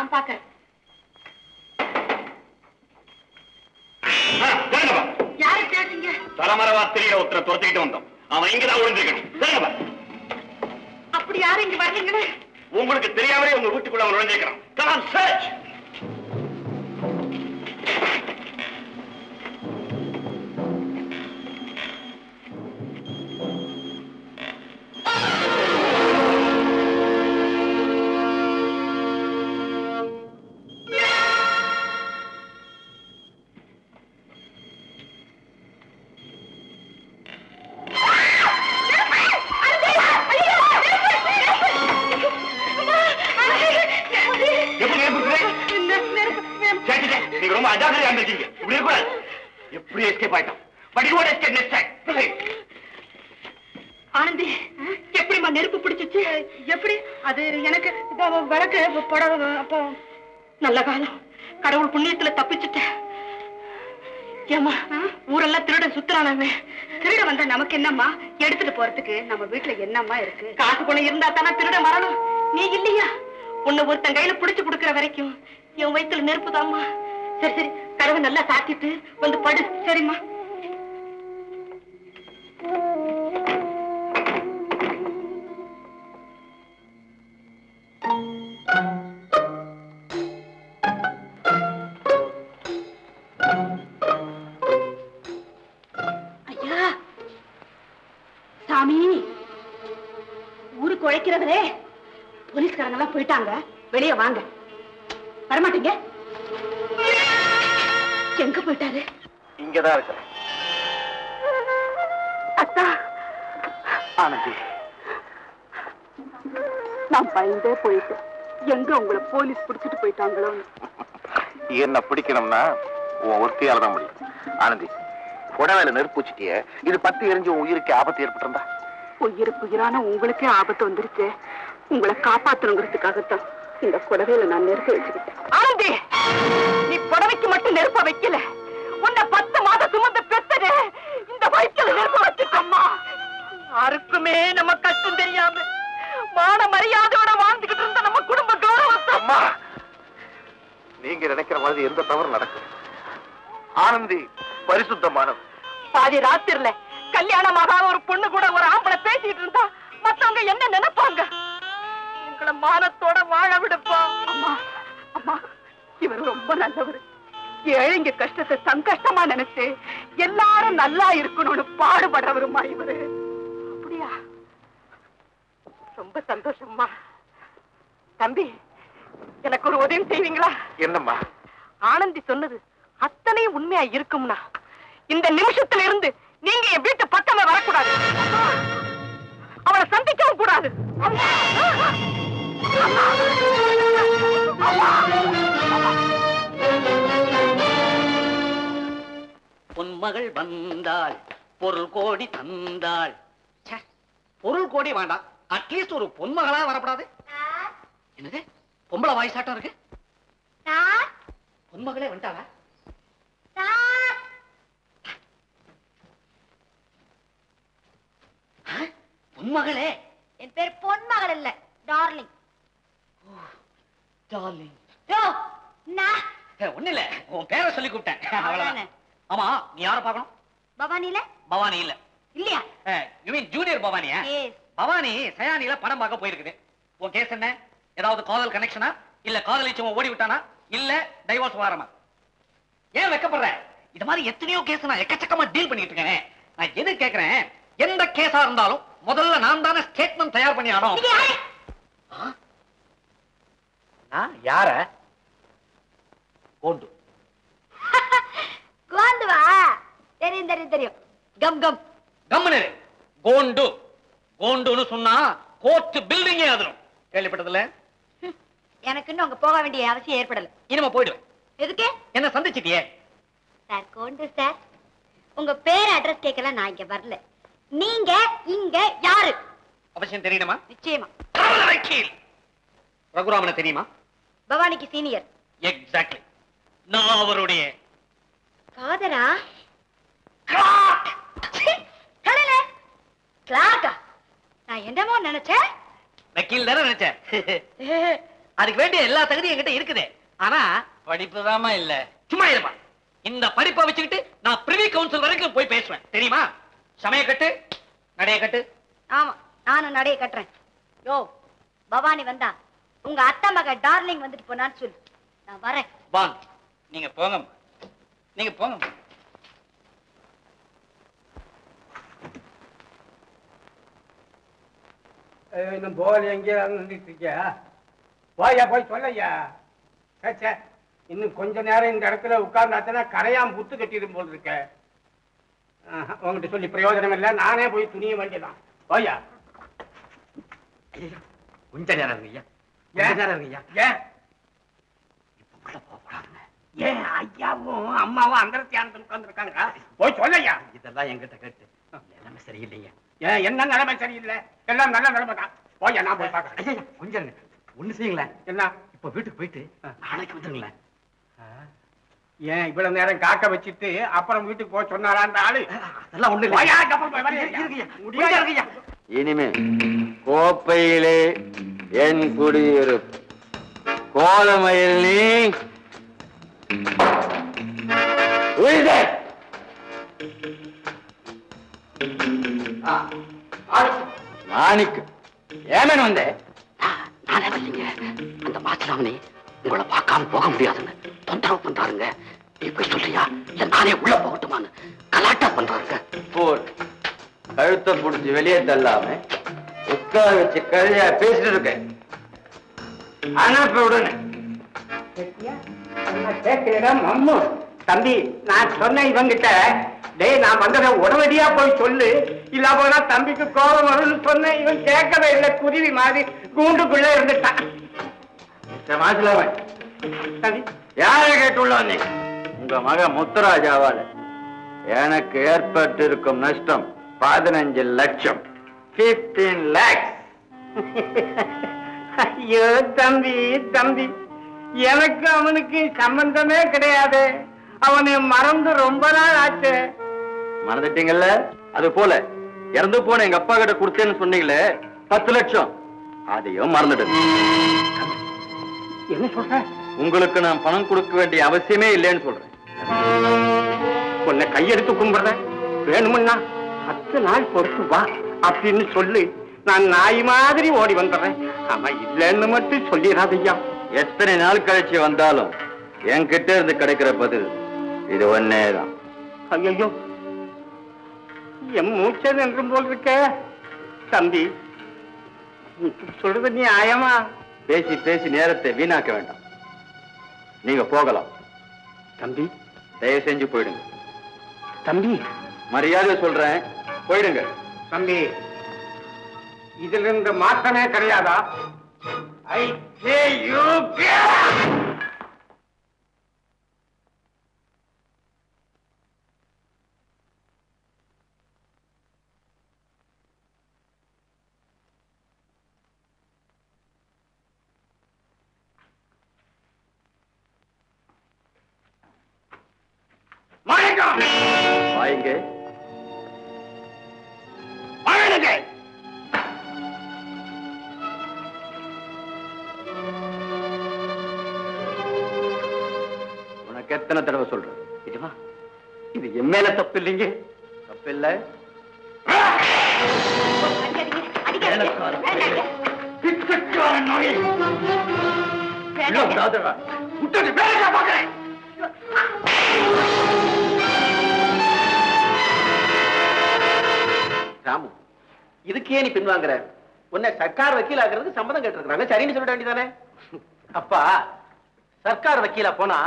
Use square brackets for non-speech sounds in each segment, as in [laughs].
நான் பாக்குறேன் யாரை தேடுறீங்க? தலைமறைவா தெரியல ஒருத்தரை துரத்திக்கிட்டு வந்தோம். அவன் இங்கதான் ஒளிஞ்சிருக்கணும் வேணுமா அப்படி யாரும் இங்க வரலீங்களே உங்களுக்கு தெரியாமலே உங்க வீட்டுக்குள்ள அவன் நுழைஞ்சிருக்கிறான். நீங்க ரொம்ப அஜாக்கிரதையா இருந்திருக்கீங்க. இப்படி இருக்கக்கூடாது எப்படி எஸ்கேப் ஆயிட்டோம்? But you escape next time Anandhi எப்படிம்மா நெருப்பு பிடிச்சிச்சு? எப்படி? அது எனக்கு விளக்கு படம் அப்போ நல்ல காலம். கடவுள் புண்ணியத்துல தப்பிச்சுட்டேன். ஏமா ஊரெல்லாம் திருடன் சுத்துறானவே திருட வந்தா நமக்கு என்னம்மா? எடுத்துட்டு போறதுக்கு நம்ம வீட்டுல என்னம்மா இருக்கு? காசு பணம் இருந்தா தானே திருடன் வரணும் நீ இல்லையா? உன்னை ஒருத்தன் கையில புடிச்சு கொடுக்கற வரைக்கும் என் வயித்துல நெருப்புதாம்மா சரி சரி. கதவை நல்லா சாத்திட்டு வந்து படு. சரிம்மா. ஐயா. சாமி ஊருக்கு உழைக்கிறவரே. போலீஸ்காரங்க எல்லாம் போயிட்டாங்க. வெளியே வாங்க. வரமாட்டீங்க? எங்க போயிட்டாரு? இங்கதான் இருக்கிறேன் அத்தா. ஆனந்தி. நான் பயந்தே போயிட்டேன். எங்க உங்களை போலீஸ் பிடிச்சிட்டு போயிட்டாங்களோ? என்ன பிடிக்கணும்னா உன் ஒருத்தியால தான் முடியும். ஆனந்தி புடவையில நெருப்பு வச்சுட்டிய இது பத்து எரிஞ்சு உன் உயிருக்கு ஆபத்து ஏற்பட்டிருந்தா? உயிருக்கு உயிரான உங்களுக்கே ஆபத்து வந்துருச்சு உங்களை காப்பாத்தணுங்கிறதுக்காகத்தான் இந்த புடவையில நான் நெருப்ப வச்சுக்கிட்டேன். ஆனந்தி! மட்டும் நெருப்ப வைக்கல. உன்னை பத்து மாதம் சுமந்து பெத்தது இந்த வயிற்றுல நெருப்ப வச்சுட்டோம்மா யாருக்குமே நம்ம கஷ்டம் தெரியாம மான மரியாதையோட வாழ்ந்துகிட்டு இருந்த நம்ம குடும்ப கௌரவத்தை. அம்மா நீங்க நினைக்கிற மாதிரி எந்த தவறு நடக்குது ஆனந்தி பரிசுத்தமானவ பாதி ராத்திரில கல்யாணமாகாத ஒரு பொண்ணு கூட ஒரு ஆம்பளை பேசிட்டு இருந்தா மத்தவங்க என்ன நினைப்பாங்க? எங்களை மானத்தோட வாழ விடுப்பா. அம்மா அம்மா இவர் ரொம்ப நல்லவர். ஏழைங்க கஷ்டத்தை சங்கஷ்டமா நினைச்சு எல்லாரும் நல்லா இருக்கணும்னு பாடுபடுறவருமா இவரு? அப்படியா? ரொம்ப சந்தோஷம்மா. தம்பி எனக்கு ஒரு உதவி செய்வீங்களா? என்னம்மா? ஆனந்தி சொன்னது அத்தனை உண்மையா இருக்கும்னா. இந்த நிமிஷத்துல இருந்து நீங்க என் வீட்டு பக்கமே வரக்கூடாது. அவளை சந்திக்கவும் கூடாது. பொன்மகள் வந்தாள். பொருள் கோடி தந்தாள். பொருள் கோடி வேண்டாம். அட்லீஸ்ட் ஒரு பொன்மகளா வரப்படாது. என்னது? பொம்பளை வாய்ஸாட்டம் இருக்கு. பொன்மகளே வந்துட்டாளா? பொன்மகளே? என் பேர் பொன்மகள் இல்ல டார்லிங். டார்லிங். ஒண்ணு இல்ல. உன் பேரை சொல்லி கூப்பிட்டேன். அவ்வளவுதான். ஆமா நீ யார பார்க்கணும்? பவானில? பவானி இல்ல. இல்லையா? யூ மீன் ஜூனியர் பவானியா? பவானி சயானில படம் பார்க்க போயிருக்குது. உன் கேஸ் என்ன? ஏதாவது காதல் கனெக்ஷனா இல்ல காதலிச்சவன் ஓடி விட்டானா? இல்ல டைவோர்ஸ் வாரமா? ஏன் வெக்கப்படுற? இது மாதிரி எத்தனையோ கேஸ் நான் எக்கச்சக்கமா டீல் பண்ணிட்டு இருக்கேன். நான் எது கேக்குறேன்? எந்த கேஸா இருந்தாலும் முதல்ல நான் தானே ஸ்டேட்மெண்ட் தயார் பண்ணி ஆனோம் நான் யார? கோண்டு. [laughs] கோந்துவா தெரியும் தெரியும் தெரியும். கம் கம். கம்முனு கோண்டு. கோண்டுன்னு சொன்னா கோர்ட் பில்டிங்கே அதிரும். கேள்விப்பட்டதுல எனக்கு இன்னும் அங்க போக வேண்டிய அவசியம் ஏற்படல. இனிமே போயிடுவேன் எதுக்கு? என்ன சந்திச்சிட்டியே? Sir Gond sir. உங்க பேர் அட்ரஸ் கேட்கல நான் இங்க வரல. நீங்க இங்க யாரு? அவசியம் தெரியணுமா? நிச்சயமா. ரகுராமனை தெரியுமா? பவானிக்கு சீனியர். எக்ஸாக்ட்லி நான் அவருடைய வக்கீல் தானே நினைச்சேன் அதுக்கு வேண்டிய எல்லா தகுதியும் என்கிட்ட இருக்குது. ஆனா படிப்பு தாமா இல்ல. சும்மா இருப்பா இந்த படிப்பை வச்சுக்கிட்டு நான் பிரிவி கவுன்சில் வரைக்கும் போய் பேசுவேன். தெரியுமா? சமய கட்டு நடைய கட்டு. ஆமா நானும் நடைய கட்டுறேன். யோ பவானி வந்தா உங்க அத்தை மக டார்லிங் வந்துட்டு போனான்னு சொல்லு. நான் வரேன். பான் நீங்க போங்கம்மா. நீங்க போங்கம்மா. இன்னும் போல எங்கேயா நின்றுட்டு இருக்கியா போயா போய் சொல்லையா? சே இன்னும் கொஞ்ச நேரம் இந்த இடத்துல உட்கார்ந்தாத்தனா கரையாம் புத்து கட்டிடும் போல் இருக்க. உன்கிட்ட சொல்லி பிரயோஜனம் இல்லை. நானே போய் துணிய வேண்டியதான் போயா. கொஞ்ச நேரம் ஐயா ஏன்? நேரம் ஐயா ஏன்? ஏன் ஐயாவும் அம்மாவும் அந்த தியானத்தில் உட்கார்ந்துருக்காங்க? போய் சொல்லையா? இதெல்லாம் என்கிட்ட கேட்டு. நிலைமை சரியில்லைங்க. என்ன நிலைமை சரியில்லை? எல்லாம் நல்ல நிலைமை தான். போயா நான் போய் பார்க்கறேன். கொஞ்சம் ஒண்ணு செய்யுங்களேன். என்ன? இப்ப வீட்டுக்கு போயிட்டு நாளைக்கு வந்துருங்களேன். ஏன் இவ்வளவு நேரம் காக்க வச்சுட்டு அப்புறம் வீட்டுக்கு போக சொன்னாரா அந்த ஆளு? அதெல்லாம் ஒண்ணு போயா, போய். இனிமே கோப்பையிலே என் குடியிருப்பு கோலமையில் நீ உயிரே! மாணிக்கு. ஏமன் வந்தே? நானே வரலைங்க அந்த மாசிலாமணி உங்களை பார்க்காம போக முடியாதுன்னு தொந்தரவு பண்றாருங்க. நீ போய் சொல்றியா? இல்ல நானே உள்ள போகட்டுமான்னு கலாட்டா பண்றாருங்க. போர் கழுத்தை புடிச்சு வெளியே தள்ளாம உட்கார வச்சு கதையா பேசிட்டு இருக்கேன் அனுப்பி விடுங்க கேட்கிறேன் மம்மு. தம்பி நான் சொன்னேன் இவங்கிட்ட டேய் நான் வந்ததை உடனடியா போய் சொல்லு. இல்ல போனா தம்பிக்கு கோபம் வரும்னு சொன்னேன். இவன் கேட்கவே இல்லை. குருவி மாதிரி கூண்டுக்குள்ள இருந்துட்டான். மாசிலாமன் தம்பி. யாரை கேட்டுள்ள வந்தீங்க உங்க மக முத்துராஜாவால. எனக்கு ஏற்பட்டு இருக்கும் நஷ்டம் பதினஞ்சு லட்சம். பிப்டீன் லேக்ஸ் [laughs] ஐயோ தம்பி தம்பி. எனக்கு அவனுக்கு சம்பந்தமே கிடையாது. அவனை மறந்து ரொம்ப நாள் ஆச்சு. மறந்துட்டீங்கல்ல? அது போல. இறந்து போன எங்க அப்பா கிட்ட கொடுத்தேன்னு சொன்னீங்களே பத்து லட்சம். அதையும் மறந்துடுங்க என்ன சொல்ற? உங்களுக்கு நான் பணம் கொடுக்க வேண்டிய அவசியமே இல்லைன்னு சொல்றேன். உன்னை கையெடுத்து கும்பிடுறேன். வேணுமுன்னா பத்து நாள் பொறுத்து வா அப்படின்னு சொல்லு நான் நாய் மாதிரி ஓடி வந்துடுறேன். ஆமா இல்லைன்னு மட்டும் சொல்லிடாதய்யா எத்தனை நாள் கழிச்சு வந்தாலும் என்கிட்ட இருந்து கிடைக்கிற பதில் இது ஒன்னேதான். ஐயோ என் மூச்சை நின்றும் போல் இருக்க. தம்பி சொல்றது நீ ஆயமா பேசி பேசி நேரத்தை வீணாக்க வேண்டாம். நீங்க போகலாம். தம்பி. தயவு செஞ்சு போயிடுங்க. தம்பி. மரியாதை சொல்றேன். போயிடுங்க. தம்பி இதுல இருந்து மாற்றமே கிடையாதா? ஐ சே யூ அடிக்காதீங்க பாக்குறேன் ராமு இதுக்கு ஏன் நீ பின்வாங்குற? உன்னை சர்க்கார் வக்கீல் ஆகிறதுக்கு சம்மதம் கேட்டிருக்காங்க சரின்னு சொல்லிட வேண்டியதானே? அப்பா சர்க்கார் வக்கீலா போனா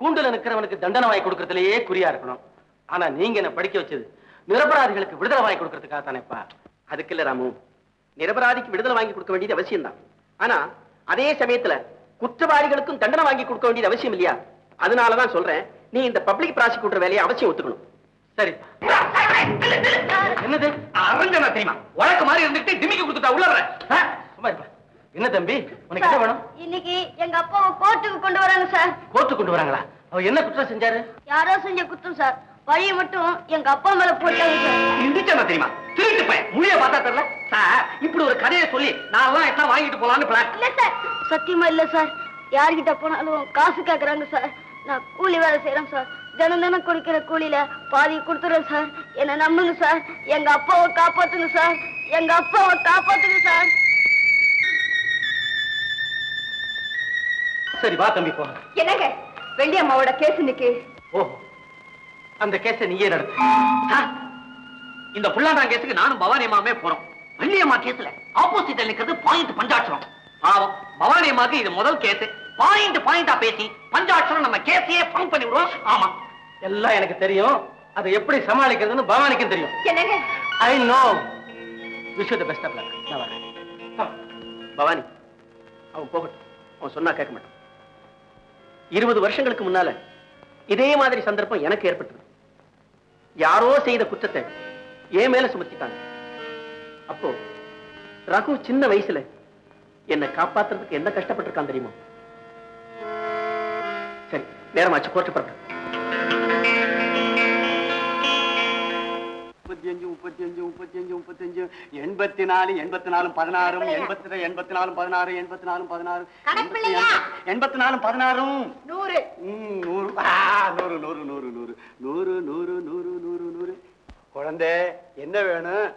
கூண்டுல நிற்கிறவனுக்கு தண்டனை வாங்கி கொடுக்கறதுலயே குறியா இருக்கணும். ஆனா நீங்க என்ன படிக்க வச்சது நிரபராதிகளுக்கு விடுதலை வாங்கி கொடுக்கறதுக்காக தானேப்பா அதுக்கு இல்ல ராமு. நிரபராதிக்கு விடுதலை வாங்கி கொடுக்க வேண்டியது அவசியம் தான் ஆனா அதே சமயத்துல குற்றவாளிகளுக்கும் தண்டனை வாங்கி கொடுக்க வேண்டியது அவசியம் இல்லையா? அதனாலதான் சொல்றேன் நீ இந்த பப்ளிக் ப்ராசிக்யூட்டர் வேலையை அவசியம் ஒத்துக்கணும். சரி. என்னது? அரஞ்சனா தெரியுமா? உனக்கு மாதிரி இருந்துட்டு டிமிக்கி கொடுத்துட்டா உள்ள சும்மா இருப்பா. என்ன தம்பி? உனக்கு என்ன வேணும்? இன்னைக்கு எங்க அப்பாவை கோர்ட்டுக்கு கொண்டு வராங்க சார். கோர்ட்டு கொண்டு வராங்களா? அவர் என்ன குற்றம் செஞ்சாரு? யாரோ செஞ்ச குத்தம் சார். வழியை மட்டும் எங்க அப்பா மேல போட்டாங்க சார். தெரியுமா? திருட்டு பையன். மொழிய பார்த்தா தெரியல. சார் இப்படி ஒரு கதையை சொல்லி நான் எல்லாம் வாங்கிட்டு போலான்னு பிளான் இல்ல சார் சத்தியமா இல்ல சார். யார்கிட்ட போனாலும் காசு கேக்குறாங்க சார். நான் கூலி வேலை செய்யறேன் சார். தினம் தினம் குடிக்கிற கூலியில பாதி கொடுத்துறேன் சார். என்ன நம்புங்க சார். எங்க அப்பாவை காப்பாத்துங்க சார். எங்க அப்பாவை காப்பாத்துங்க சார். சரி வா தம்பி போ. என்னங்க? வெள்ளியம்மாவோட கேஸ் இன்னைக்கு? ஓ அந்த கேஸை நீயே நடத்து. இந்த புல்லாண்டா கேஸுக்கு நானும் பவானி அம்மாவே போறோம். வள்ளியம்மா கேஸ்ல ஆப்போசிட்ல நிக்கிறது பாயிண்ட் பஞ்சாட்சரம். பாவம் பவானி அம்மாக்கு இது முதல் கேஸ். பாயிண்ட் பாயிண்டா பேசி பஞ்சாட்சரம் நம்ம கேஸையே பங்க் பண்ணி விடுவோம். ஆமா. எல்லாம் எனக்கு தெரியும். அதை எப்படி சமாளிக்கிறதுன்னு பவானிக்கும் தெரியும். என்னங்க? I know wish the best of luck நான் வரேன். பவானி அவன் போகட்டும். அவன் சொன்னா கேட்க மாட்டான். இருபது வருஷங்களுக்கு முன்னால இதே மாதிரி சந்தர்ப்பம் எனக்கு ஏற்பட்டது. யாரோ செய்த குற்றத்தை என் மேல சுமத்திட்டாங்க. அப்போ ரகு சின்ன வயசுல என்னை காப்பாத்துறதுக்கு என்ன கஷ்டப்பட்டிருக்கான் தெரியுமா? சரி நேரமாச்சு கோர்ட்டு முப்பத்தி அஞ்சு முப்பத்தி அஞ்சு முப்பத்தி அஞ்சு முப்பத்தி அஞ்சு எண்பத்தி நாலு எண்பத்தி நாலு பதினாறும் எண்பத்தி எண்பத்தி நாலு பதினாறு எண்பத்தி நாலு பதினாறு? எண்பத்தி நாலு பதினாறும். நூறு. நூறு நூறு நூறு நூறு. நூறு நூறு நூறு நூறு நூறு. குழந்தை என்ன வேணும்?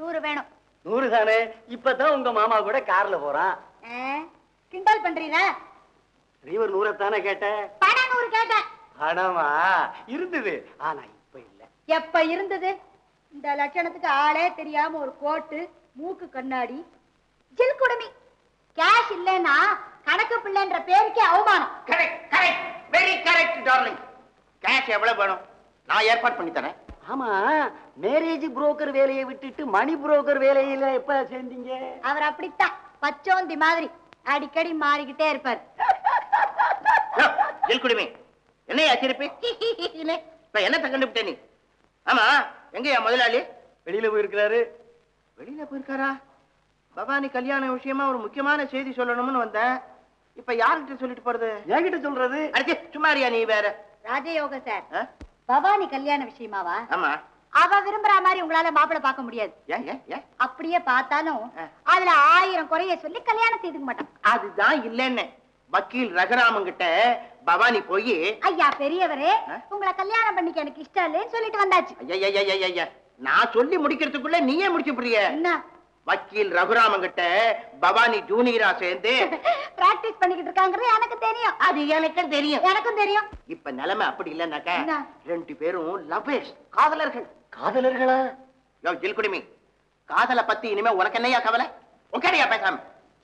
நூறு வேணும். நூறு தானே இப்பதான் உங்க மாமா கூட கார்ல போறான். கிண்டல் பண்றீங்க டிரைவர் நூறத்தானே கேட்டேன் பணம் நூறு கேட்டேன். பணமா? இருந்தது. ஆனா இப்ப இல்ல. எப்ப இருந்தது? இந்த லட்சணத்துக்கு ஆளே தெரியாம ஒரு கோட்டு மூக்கு கண்ணாடி ஜில் குடுமி. கேஷ் இல்லைன்னா கணக்கு பிள்ளைன்ற பேருக்கே அவமானம். Correct correct very correct darling cash எவ்வளவு வேணும்? நான் ஏற்பாடு பண்ணி தரேன். ஆமா மேரேஜ் புரோக்கர் வேலையை விட்டுட்டு மணி புரோக்கர் வேலையில எப்ப சேர்ந்தீங்க? அவர் அப்படித்தான் பச்சோந்தி மாதிரி அடிக்கடி மாறிக்கிட்டே இருப்பார். ஜெல்குடிமே என்னையா சிரிப்பு? இப்ப என்னத்தை கண்டுபிட்ட நீ? ஆமா எங்கயா முதலாளி? வெளியில போயிருக்கிறாரு. வெளியில போயிருக்காரா? பவானி கல்யாண விஷயமா ஒரு முக்கியமான செய்தி சொல்லணும்னு வந்தேன். இப்ப யார்கிட்ட சொல்லிட்டு போறது? என்கிட்ட சொல்றது? அடிச்சு சும்மாரியா நீ வேற? ராஜயோக சார்? பவானி கல்யாண விஷயமாவா? ஆமா. அவ விரும்புற மாதிரி உங்களால மாப்பிள்ளை பார்க்க முடியாது. அப்படியே பார்த்தாலும். அதுல ஆயிரம் குறைய சொல்லி கல்யாணம் செய்துக்க மாட்டான். அதுதான் இல்லைன்னு. வக்கீல் ரகுராமன் கிட்ட பவானி போய் ஐயா பெரியவரே? உங்களை கல்யாணம் பண்ணிக்க எனக்கு இஷ்டம் இல்லைன்னு சொல்லிட்டு வந்தாச்சு. ஐயா நான் சொல்லி முடிக்கிறதுக்குள்ள நீயே முடிச்சு புரிய. என்ன? வக்கீல் ரகுராமன் கிட்ட பவானி ஜூனியரா சேர்ந்து [laughs] பிராக்டிஸ் பண்ணிக்கிட்டு இருக்காங்கிறது எனக்கு தெரியும். அது எனக்கு தெரியும். எனக்கும் தெரியும். இப்ப நிலைமை அப்படி இல்லைன்னாக்கா? ரெண்டு பேரும் லவ்வேஸ் காதலர்கள். காதலர்களா? யோ ஜில்குடிமி காதலை பத்தி இனிமே உனக்கு என்னையா கவலை? உட்காரியா பேசாம?